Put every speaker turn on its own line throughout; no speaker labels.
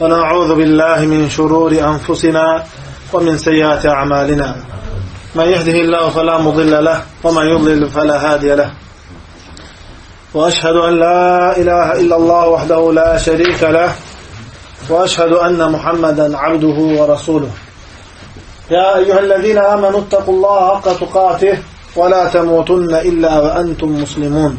ونعوذ بالله من شرور أنفسنا ومن سيئات أعمالنا. من يهده الله فلا مضل له ومن يضلل فلا هادي له. وأشهد أن لا إله إلا الله وحده لا شريك له وأشهد أن محمدا عبده ورسوله. يا أيها الذين آمنوا اتقوا الله حق تقاته ولا تموتن إلا وأنتم مسلمون.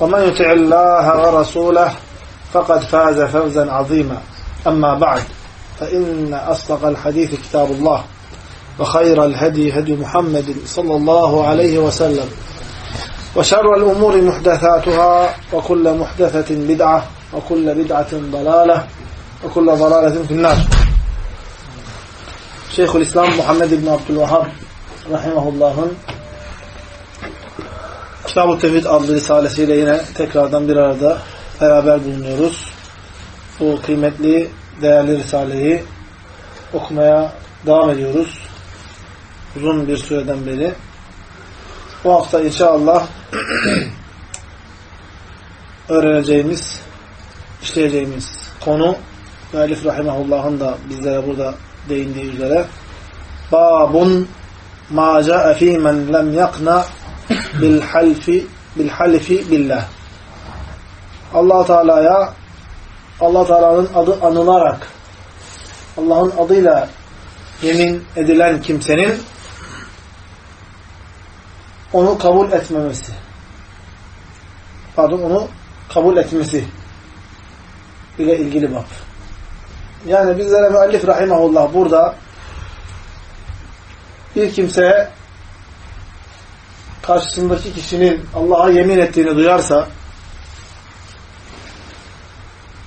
ومن يطع الله ورسوله فقد فاز فوزا عظيما. أما بعد فإن أصدق الحديث كتاب الله وخير الهدي هدي محمد صلى الله عليه وسلم وشر الأمور محدثاتها وكل محدثة بدعة وكل بدعة ضلالة وكل ضلالة في النار. شيخ الإسلام محمد بن عبد الوهاب رحمه Allah'ın Kitab-ı Tevhid adlı risalesiyle yine tekrardan bir arada beraber bulunuyoruz. Bu kıymetli, değerli risaleyi okumaya devam ediyoruz. Uzun bir süreden beri. Bu hafta inşallah öğreneceğimiz, işleyeceğimiz konu Müellif Rahimahullah'ın da bizlere burada değindiği üzere Babun ma ca'e fî men lem yakna bil halfi bil halifi billah. Allah Teala'ya Allah Teala'nın adı anılarak Allah'ın adıyla yemin edilen kimsenin onu kabul etmemesi. Pardon onu kabul etmesi ile ilgili bab. Yani bizlere müellif rahimahullah burada bir kimseye karşısındaki kişinin Allah'a yemin ettiğini duyarsa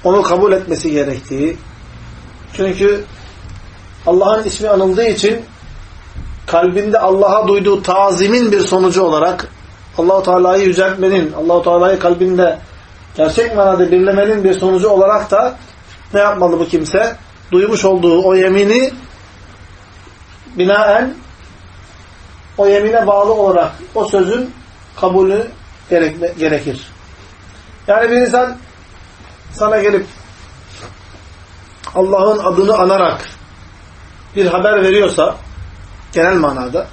onu kabul etmesi gerektiği çünkü Allah'ın ismi anıldığı için kalbinde Allah'a duyduğu tazimin bir sonucu olarak Allahu Teala'yı yüceltmenin, Allahu Teala'yı kalbinde gerçek manada birlemenin bir sonucu olarak da ne yapmalı bu kimse? Duymuş olduğu o yemini binaen o yemine bağlı olarak o sözün kabulü gerek, gerekir. Yani bir insan sana gelip Allah'ın adını anarak bir haber veriyorsa genel manada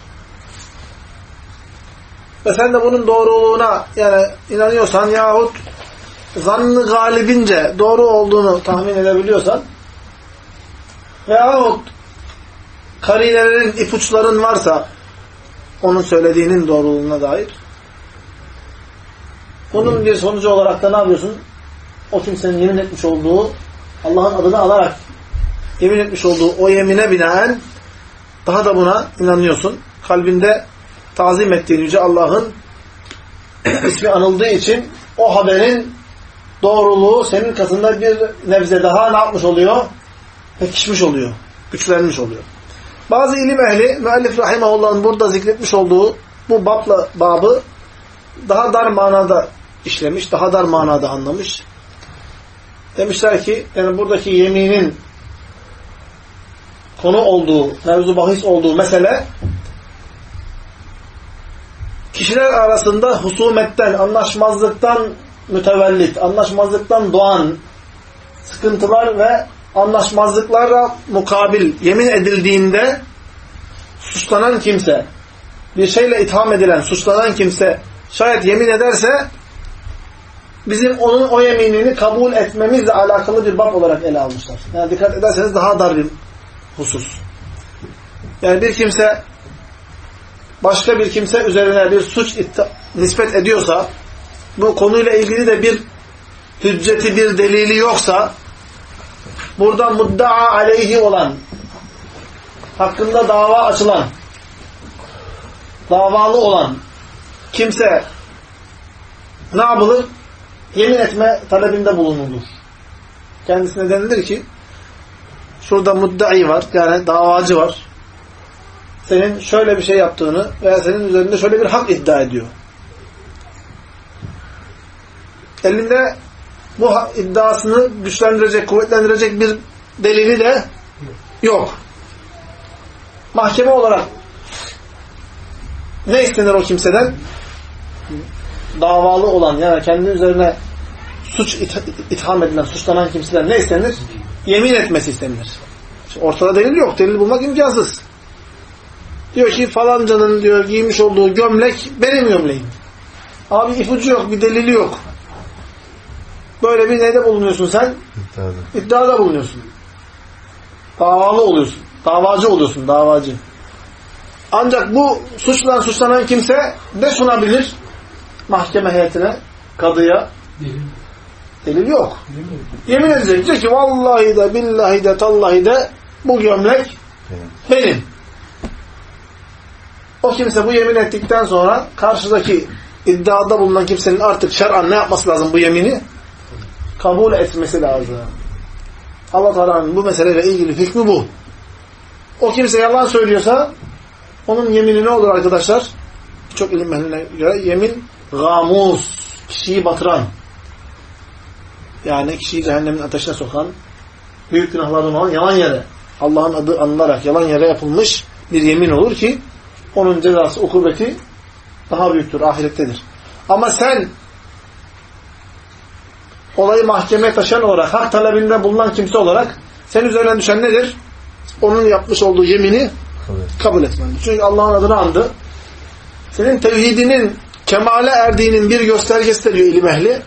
ve sen de bunun doğruluğuna yani inanıyorsan yahut zannı galibince doğru olduğunu tahmin edebiliyorsan veyahut karinelerin, ipuçların varsa onun söylediğinin doğruluğuna dair bunun bir sonucu olarak da ne yapıyorsun? O kimsenin yemin etmiş olduğu Allah'ın adını alarak yemin etmiş olduğu o yemine binaen daha da buna inanıyorsun. Kalbinde tazim ettiğin Yüce Allah'ın ismi anıldığı için o haberin doğruluğu senin katında bir nebze daha ne yapmış oluyor? Pekişmiş oluyor. Güçlenmiş oluyor. Bazı ilim ehli, müellif rahimahullah'ın burada zikretmiş olduğu bu babla, babı daha dar manada işlemiş, daha dar manada anlamış. Demişler ki, yani buradaki yeminin konu olduğu, mevzu bahis olduğu mesele kişiler arasında husumetten, anlaşmazlıktan mütevellit, anlaşmazlıktan doğan sıkıntılar ve anlaşmazlıklara mukabil yemin edildiğinde suçlanan kimse, bir şeyle itham edilen, suçlanan kimse şayet yemin ederse bizim onun o yeminini kabul etmemizle alakalı bir bab olarak ele almışlar. Yani dikkat ederseniz daha dar bir husus. Yani bir kimse başka bir kimse üzerine bir suç nispet ediyorsa bu konuyla ilgili de bir hücceti, bir delili yoksa burada muddaa aleyhi olan hakkında dava açılan davalı olan kimse ne yapılır? Yemin etme talebinde bulunulur. Kendisine denilir ki şurada muddai var, yani davacı var. Senin şöyle bir şey yaptığını veya senin üzerinde şöyle bir hak iddia ediyor. Elinde bu iddiasını güçlendirecek, kuvvetlendirecek bir delili de yok. Mahkeme olarak ne istenir o kimseden? Davalı olan yani kendi üzerine suç ith- itham edilen, suçlanan kimseden ne istenir? Yemin etmesi istenir. Şimdi ortada delil yok. Delil bulmak imkansız. Diyor ki falancanın diyor giymiş olduğu gömlek benim gömleğim. Abi ipucu yok, bir delili yok. Böyle bir neyde bulunuyorsun sen?
İddiada.
İddiada bulunuyorsun. Davalı oluyorsun. Davacı oluyorsun, davacı. Ancak bu suçla suçlanan kimse de sunabilir mahkeme heyetine, kadıya. Delil yok. Yemin edecek. Diyor ki vallahi de billahi de tallahi de bu gömlek
Benim.
benim. O kimse bu yemin ettikten sonra karşıdaki iddiada bulunan kimsenin artık şer'an ne yapması lazım bu yemini? Kabul etmesi lazım. Allah Teala'nın bu meseleyle ilgili hükmü bu. O kimse yalan söylüyorsa onun yemini ne olur arkadaşlar? Çok ilim ehline göre yemin gamus, kişiyi batıran yani kişiyi cehennemin ateşine sokan büyük günahlardan olan yalan yere Allah'ın adı anılarak yalan yere yapılmış bir yemin olur ki onun cezası, ukubeti daha büyüktür, ahirettedir. Ama sen olayı mahkemeye taşıyan olarak, hak talebinde bulunan kimse olarak senin üzerine düşen nedir? Onun yapmış olduğu yemini
Kabul.
kabul etmen. Çünkü Allah'ın adını andı. Senin tevhidinin kemale erdiğinin bir göstergesi de diyor ilim ehli.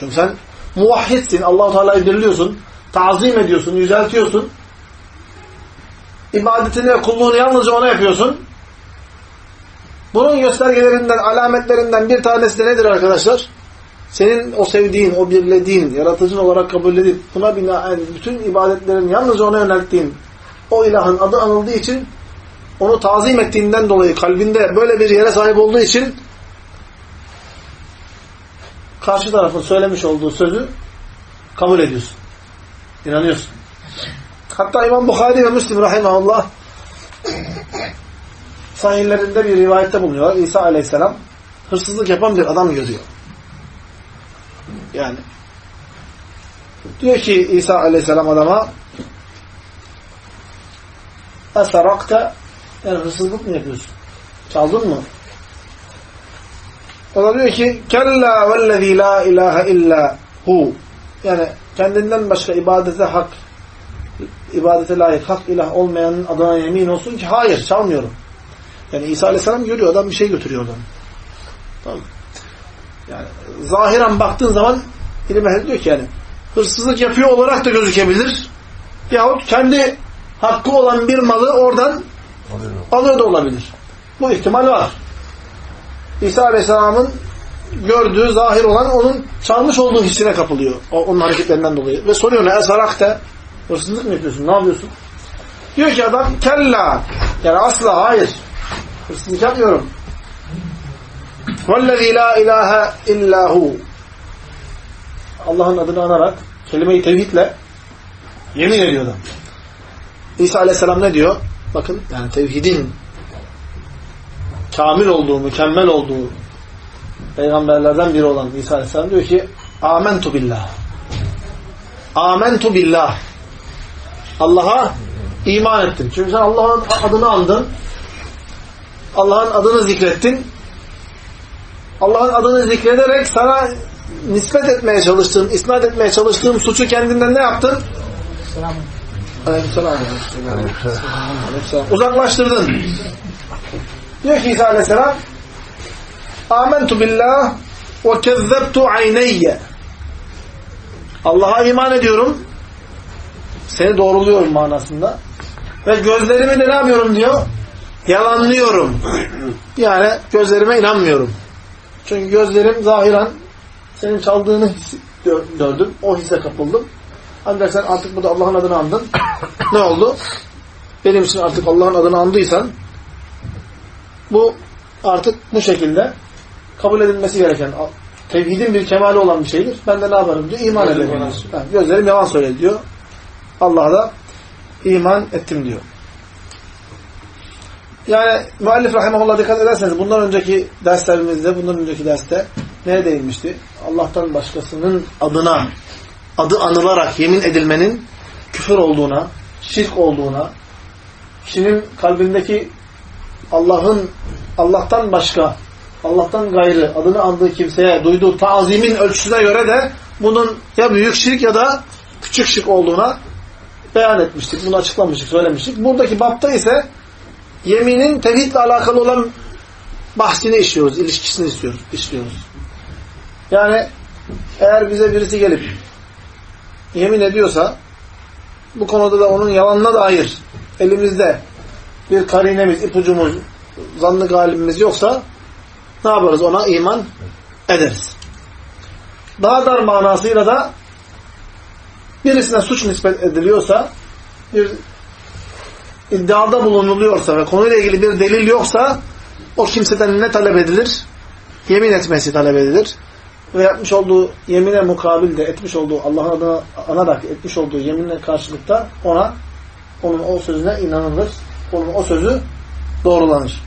Çünkü sen muvahhidsin. Allah-u Teala'yı birliyorsun. Tazim ediyorsun, yüceltiyorsun. İbadetini ve kulluğunu yalnızca ona yapıyorsun. Bunun göstergelerinden, alametlerinden bir tanesi de nedir arkadaşlar? Senin o sevdiğin, o birlediğin, yaratıcın olarak kabul edip buna binaen bütün ibadetlerin yalnızca ona yönelttiğin o ilahın adı anıldığı için onu tazim ettiğinden dolayı kalbinde böyle bir yere sahip olduğu için karşı tarafın söylemiş olduğu sözü kabul ediyorsun. İnanıyorsun. Hatta İmam Bukhari ve Müslim rahimahullah sahihlerinde bir rivayette bulunuyorlar. İsa aleyhisselam hırsızlık yapan bir adam görüyor. Yani diyor ki İsa aleyhisselam adama esarakta yani hırsızlık mı yapıyorsun? Çaldın mı? O da diyor ki kella vellezî la ilahe illa hu yani kendinden başka ibadete hak ibadete layık hak ilah olmayanın adına yemin olsun ki hayır çalmıyorum. Yani İsa Aleyhisselam görüyor adam bir şey götürüyor oradan. Tamam? Yani zahiren baktığın zaman ilim ehli diyor ki yani hırsızlık yapıyor olarak da gözükebilir. Yahut kendi hakkı olan bir malı oradan
Alıyorum.
alıyor da olabilir. Bu ihtimal var. İsa Aleyhisselam'ın gördüğü, zahir olan onun çalmış olduğu hissine kapılıyor. Onun hareketlerinden dolayı. Ve soruyor ne? Esarakte hırsızlık mı yapıyorsun? Ne yapıyorsun? Diyor ki adam kella yani asla hayır. Hırsızlık yapmıyorum. وَالَّذ۪ي لَا اِلَٰهَ اِلَّا هُ Allah'ın adını anarak kelime-i tevhidle yemin ediyor adam. İsa Aleyhisselam ne diyor? Bakın yani tevhidin kamil olduğu, mükemmel olduğu peygamberlerden biri olan İsa Aleyhisselam diyor ki Amentu billah. Amentu billah. Allah'a iman ettim. Çünkü sen Allah'ın adını andın. Allah'ın adını zikrettin. Allah'ın adını zikrederek sana nispet etmeye çalıştığın, isnat etmeye çalıştığın suçu kendinden ne yaptın? Aleykümselam. Aleykümselam. Uzaklaştırdın. Diyor ki İsa Aleyhisselam Amentu billah ve kezzebtu ayneyye Allah'a iman ediyorum seni doğruluyorum manasında ve gözlerimi de ne yapıyorum diyor yalanlıyorum yani gözlerime inanmıyorum çünkü gözlerim zahiren senin çaldığını gördüm o hisse kapıldım ancak sen artık burada Allah'ın adını andın ne oldu benim için artık Allah'ın adını andıysan bu artık bu şekilde kabul edilmesi gereken tevhidin bir kemali olan bir şeydir. Ben de ne yaparım diyor? İman ederim. Ha, gözlerim yalan söyledi diyor. Allah'a da iman ettim diyor. Yani müellif rahimahullah dikkat ederseniz bundan önceki derslerimizde, bundan önceki derste neye değinmişti? Allah'tan başkasının adına, adı anılarak yemin edilmenin küfür olduğuna, şirk olduğuna, kişinin kalbindeki Allah'ın Allah'tan başka, Allah'tan gayrı adını andığı kimseye duyduğu tazimin ölçüsüne göre de bunun ya büyük şirk ya da küçük şirk olduğuna beyan etmiştik. Bunu açıklamıştık, söylemiştik. Buradaki bapta ise yeminin tevhidle alakalı olan bahsini işliyoruz, ilişkisini istiyoruz, işliyoruz. Yani eğer bize birisi gelip yemin ediyorsa bu konuda da onun yalanına dair elimizde bir karinemiz, ipucumuz, zanlı galibimiz yoksa ne yaparız? Ona iman ederiz. Daha dar manasıyla da birisine suç nispet ediliyorsa bir iddiada bulunuluyorsa ve konuyla ilgili bir delil yoksa o kimseden ne talep edilir? Yemin etmesi talep edilir. Ve yapmış olduğu yemine mukabil de etmiş olduğu Allah'ın adına anarak etmiş olduğu yeminle karşılıkta ona onun o sözüne inanılır. Onun o sözü doğrulanır.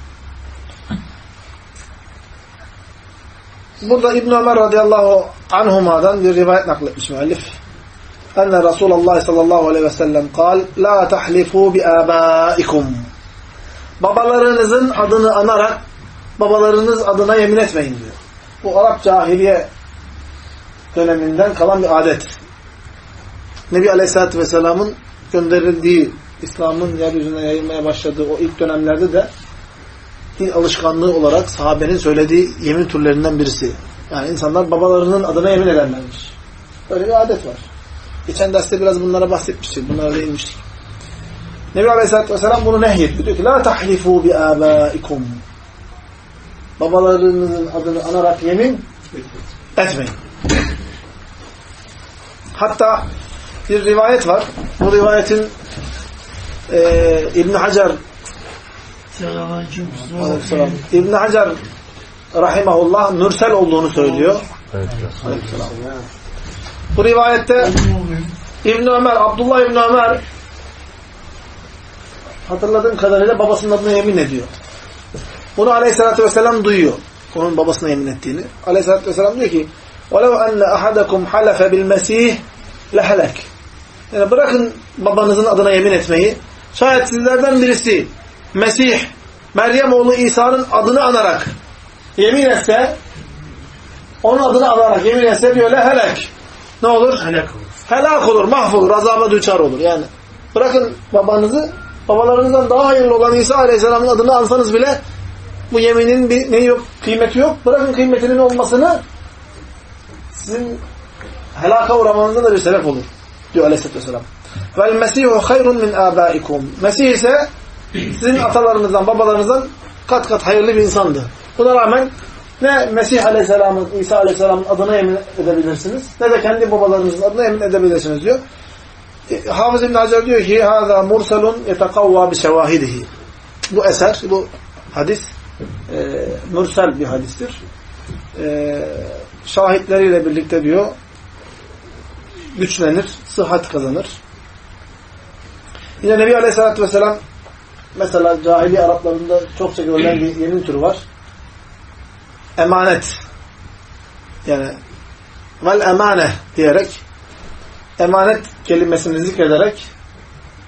Burada İbn Ömer radıyallahu anhuma'dan bir rivayet nakletmiş müellif. Enne Resulullah sallallahu aleyhi ve sellem kal La tahlifu bi abaikum Babalarınızın adını anarak babalarınız adına yemin etmeyin diyor. Bu Arap cahiliye döneminden kalan bir adet. Nebi Aleyhisselatü Vesselam'ın gönderildiği, İslam'ın yeryüzüne yayılmaya başladığı o ilk dönemlerde de din alışkanlığı olarak sahabenin söylediği yemin türlerinden birisi. Yani insanlar babalarının adına yemin ederlermiş. Böyle bir adet var. Geçen derste biraz bunlara bahsetmiştik. Bunlara değinmiştik. Nebi Aleyhisselatü Vesselam bunu nehyetti. Diyor ki La tahlifu bi abaikum Babalarınızın adını anarak yemin etmeyin. Hatta bir rivayet var. Bu rivayetin e, İbn Hacer İbn Hacer rahimahullah mürsel olduğunu söylüyor. Bu rivayette İbn Ömer, Abdullah İbn Ömer hatırladığım kadarıyla babasının adına yemin ediyor. Bunu Aleyhisselatü Vesselam duyuyor. Onun babasına yemin ettiğini. Aleyhisselatü Vesselam diyor ki وَلَوْ أَنَّ أَحَدَكُمْ حَلَفَ بِالْمَسِيهِ لَهَلَكْ Yani bırakın babanızın adına yemin etmeyi. Şayet sizlerden birisi Mesih, Meryem oğlu İsa'nın adını anarak yemin etse onun adını anarak yemin etse diyor lehelek. Ne olur?
Helak olur.
Helak olur, mahvolur, azaba düçar olur. Yani bırakın babanızı, babalarınızdan daha hayırlı olan İsa Aleyhisselam'ın adını alsanız bile bu yeminin bir neyi yok, kıymeti yok. Bırakın kıymetinin olmasını sizin helaka uğramanızda da bir sebep olur. Diyor Aleyhisselatü Vesselam. Vel mesihu hayrun min abaikum. Mesih ise sizin atalarınızdan, babalarınızdan kat kat hayırlı bir insandı. Buna rağmen ne Mesih Aleyhisselam'ın, İsa Aleyhisselam'ın adına yemin edebilirsiniz, ne de kendi babalarınızın adına yemin edebilirsiniz diyor. E, Hafız İbn Hacer diyor ki هَذَا مُرْسَلٌ يَتَقَوَّى بِشَوَاهِدِهِ Bu eser, bu hadis e, mürsel bir hadistir. E, şahitleriyle birlikte diyor güçlenir, sıhhat kazanır. Yine Nebi Aleyhisselatü Vesselam mesela cahiliye Araplarında çokça görülen bir yemin türü var. Emanet. Yani vel emane diyerek emanet kelimesini zikrederek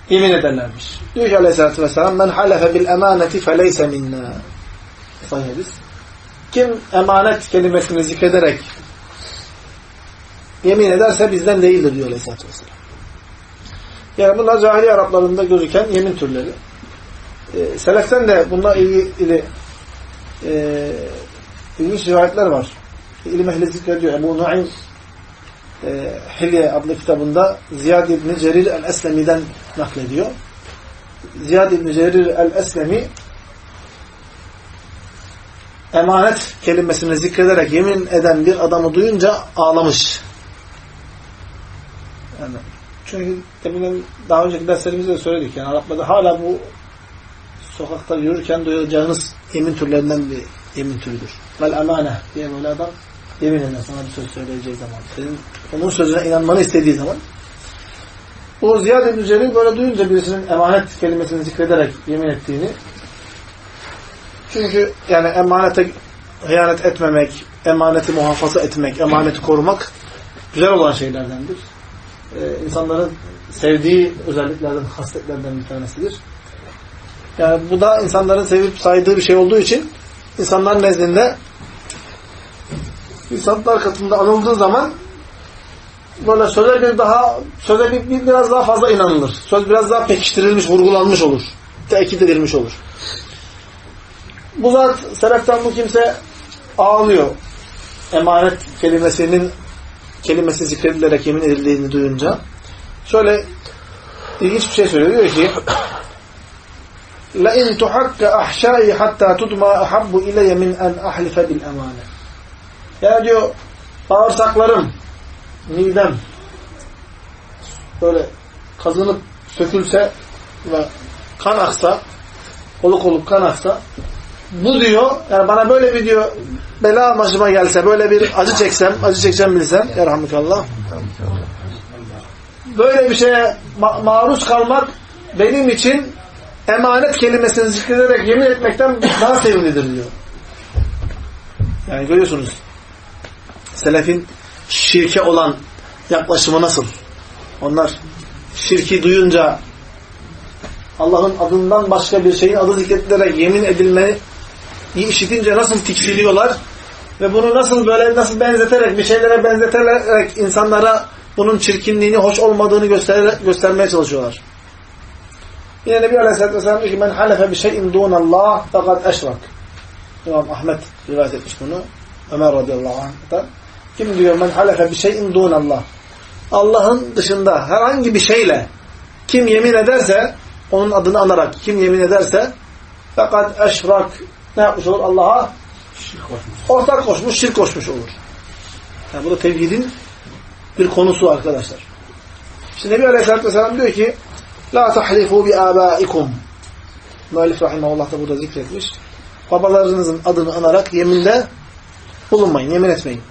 yemin ederlermiş. Diyor ki Aleyhisselatü Vesselam men halefe bil emaneti feleyse minna. Sahih. Kim emanet kelimesini zikrederek yemin ederse bizden değildir diyor Aleyhisselatü Vesselam. Yani bunlar cahiliye Araplarında gözüken yemin türleri. E, Seleften de bununla ilgili e, ilginç rivayetler var. İlim ehli zikrediyor. Ebu Nuaym e, Hilye adlı kitabında Ziyad İbni Cerir el-Eslemi'den naklediyor. Ziyad İbni Cerir el-Eslemi emanet kelimesini zikrederek yemin eden bir adamı duyunca ağlamış. Yani çünkü demin daha önceki derslerimizde de söyledik. Yani Araplarda hala bu sokakta yürürken duyacağınız yemin türlerinden bir yemin türüdür. Vel emane diye böyle adam yemin eder sana bir söz söyleyeceği zaman. Senin onun sözüne inanmanı istediği zaman. Bu Ziyad ibn Celil böyle duyunca birisinin emanet kelimesini zikrederek yemin ettiğini çünkü yani emanete hıyanet etmemek, emaneti muhafaza etmek, emaneti korumak güzel olan şeylerdendir. Ee, insanların sevdiği özelliklerden, hasletlerden bir tanesidir. Yani bu da insanların sevip saydığı bir şey olduğu için insanlar nezdinde insanlar katında anıldığı zaman böyle söze bir daha söze bir, bir biraz daha fazla inanılır. Söz biraz daha pekiştirilmiş, vurgulanmış olur. Tekit edilmiş olur. Bu zat seleften bu kimse ağlıyor. Emanet kelimesinin kelimesi zikredilerek yemin edildiğini duyunca şöyle ilginç bir şey söylüyor. Diyor ki لَاِنْ تُحَكَّ اَحْشَائِ حَتَّى تُدْمَا اَحَبُّ اِلَيَ مِنْ اَنْ اَحْلِفَ بِالْاَمَانَ Yani diyor bağırsaklarım, midem böyle kazınıp sökülse ve kan aksa, oluk olup kan aksa bu diyor, yani bana böyle bir diyor bela başıma gelse, böyle bir acı çeksem, acı çekeceğim bilsem, yerhamdülillah. Böyle bir şeye ma maruz kalmak benim için emanet kelimesini zikrederek yemin etmekten daha sevimlidir diyor. Yani görüyorsunuz selefin şirke olan yaklaşımı nasıl? Onlar şirki duyunca Allah'ın adından başka bir şeyin adı zikredilerek yemin edilmeyi işitince nasıl tiksiliyorlar ve bunu nasıl böyle nasıl benzeterek bir şeylere benzeterek insanlara bunun çirkinliğini, hoş olmadığını göster göstermeye çalışıyorlar. Yine Nebi Aleyhisselatü Vesselam diyor ki men halefe bi şeyin dunallah fakat eşrak. İmam Ahmet rivayet etmiş bunu. Ömer radıyallahu anh'tan. Kim diyor men halefe bi şeyin dunallah. Allah'ın dışında herhangi bir şeyle kim yemin ederse onun adını anarak kim yemin ederse fakat eşrak ne yapmış olur? Allah'a ortak koşmuş, şirk koşmuş olur. Yani bu da tevhidin bir konusu arkadaşlar. Şimdi Nebi Aleyhisselatü Vesselam diyor ki La tahlifu bi abaikum. Müellif rahimahullah da burada zikretmiş. Babalarınızın adını anarak yeminde bulunmayın, yemin etmeyin.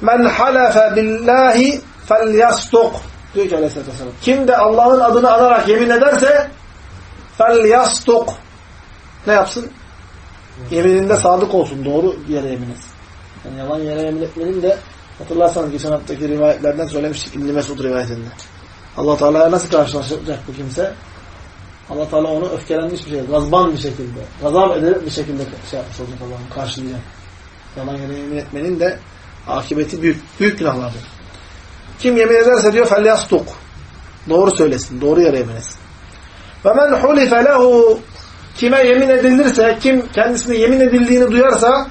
Men halefe billahi felyastuk. Diyor ki Aleyhisselatü Vesselam. Kim de Allah'ın adını anarak yemin ederse felyastuk. Ne yapsın? Yemininde sadık olsun. Doğru yere yemin etsin. Yani yalan yere yemin etmenin de hatırlarsanız geçen haftaki rivayetlerden söylemiştik İbn-i Mesud rivayetinde. Allah Teala'ya nasıl karşılaşacak bu kimse? allah Teala onu öfkelenmiş bir şey, gazban bir şekilde, gazap ederek bir şekilde şey yapmış olacak Allah'ın karşılayacak. Yalan yere yemin etmenin de akıbeti büyük, büyük günahlardır. Kim yemin ederse diyor felyastuk. Doğru söylesin, doğru yere yemin etsin. Men hulife lehu kime yemin edilirse, kim kendisine yemin edildiğini duyarsa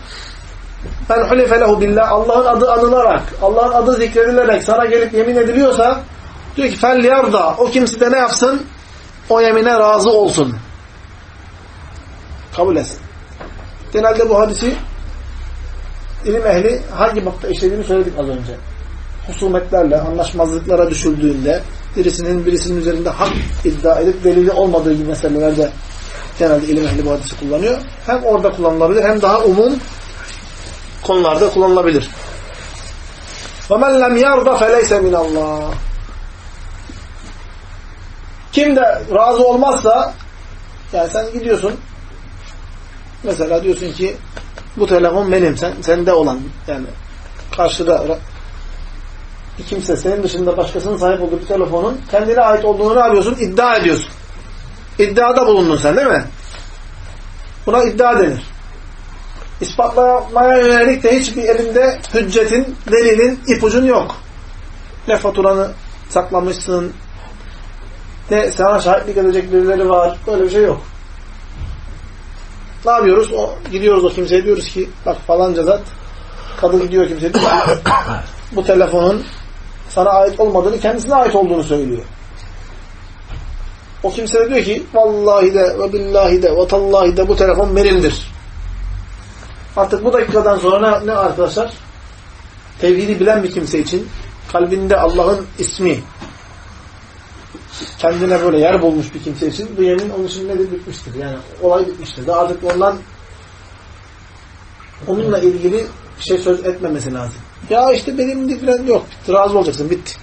ben hulife lehu billah Allah'ın adı anılarak, Allah'ın adı zikredilerek sana gelip yemin ediliyorsa diyor ki fel yarda o kimse de ne yapsın? O yemine razı olsun. Kabul etsin. Genelde bu hadisi ilim ehli hangi bakta işlediğini söyledik az önce. Husumetlerle, anlaşmazlıklara düşüldüğünde birisinin birisinin üzerinde hak iddia edip delili olmadığı gibi meselelerde genelde ilim ehli bu hadisi kullanıyor. Hem orada kullanılabilir hem daha umum konularda kullanılabilir. وَمَنْ لَمْ يَرْضَ فَلَيْسَ مِنَ اللّٰهِ kim de razı olmazsa yani sen gidiyorsun mesela diyorsun ki bu telefon benim, sen, sende olan yani karşıda bir kimse senin dışında başkasının sahip olduğu bir telefonun kendine ait olduğunu ne yapıyorsun? İddia ediyorsun. İddiada bulundun sen değil mi? Buna iddia denir. İspatlamaya yönelik de hiçbir elinde hüccetin, delilin, ipucun yok. Ne faturanı saklamışsın, ne sana şahitlik edecek birileri var. Böyle bir şey yok. Ne yapıyoruz? O, gidiyoruz o kimseye diyoruz ki bak falanca zat kadın gidiyor kimseye diyor bu telefonun sana ait olmadığını kendisine ait olduğunu söylüyor. O kimse de diyor ki vallahi de ve billahi de ve tallahi de bu telefon benimdir. Artık bu dakikadan sonra ne, ne arkadaşlar? Tevhidi bilen bir kimse için kalbinde Allah'ın ismi kendine böyle yer bulmuş bir kimse için bu yemin onun için nedir? Bitmiştir. Yani olay bitmiştir. Daha artık ondan onunla ilgili şey söz etmemesi lazım. Ya işte benim falan yok. Razı olacaksın. Bitti.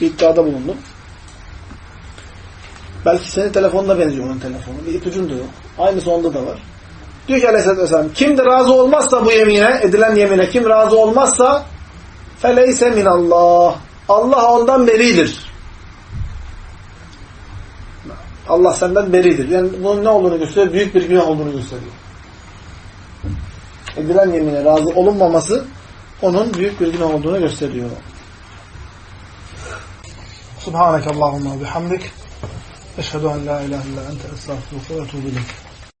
bir iddiada bulundum. Belki senin telefonuna benziyor onun telefonu. Bir ipucun da yok. Aynısı onda da var. Diyor ki aleyhissalatü vesselam kim de razı olmazsa bu yemine, edilen yemine kim razı olmazsa feleyse minallah. Allah ondan beridir. Allah senden beridir. Yani bunun ne olduğunu gösteriyor? Büyük bir günah olduğunu gösteriyor. Edilen yemine razı olunmaması onun büyük bir günah olduğunu gösteriyor. Subhaneke Allahumma bihamdik. Eşhedü en la ilahe illa ente estağfurullah ve etûbü ileyk.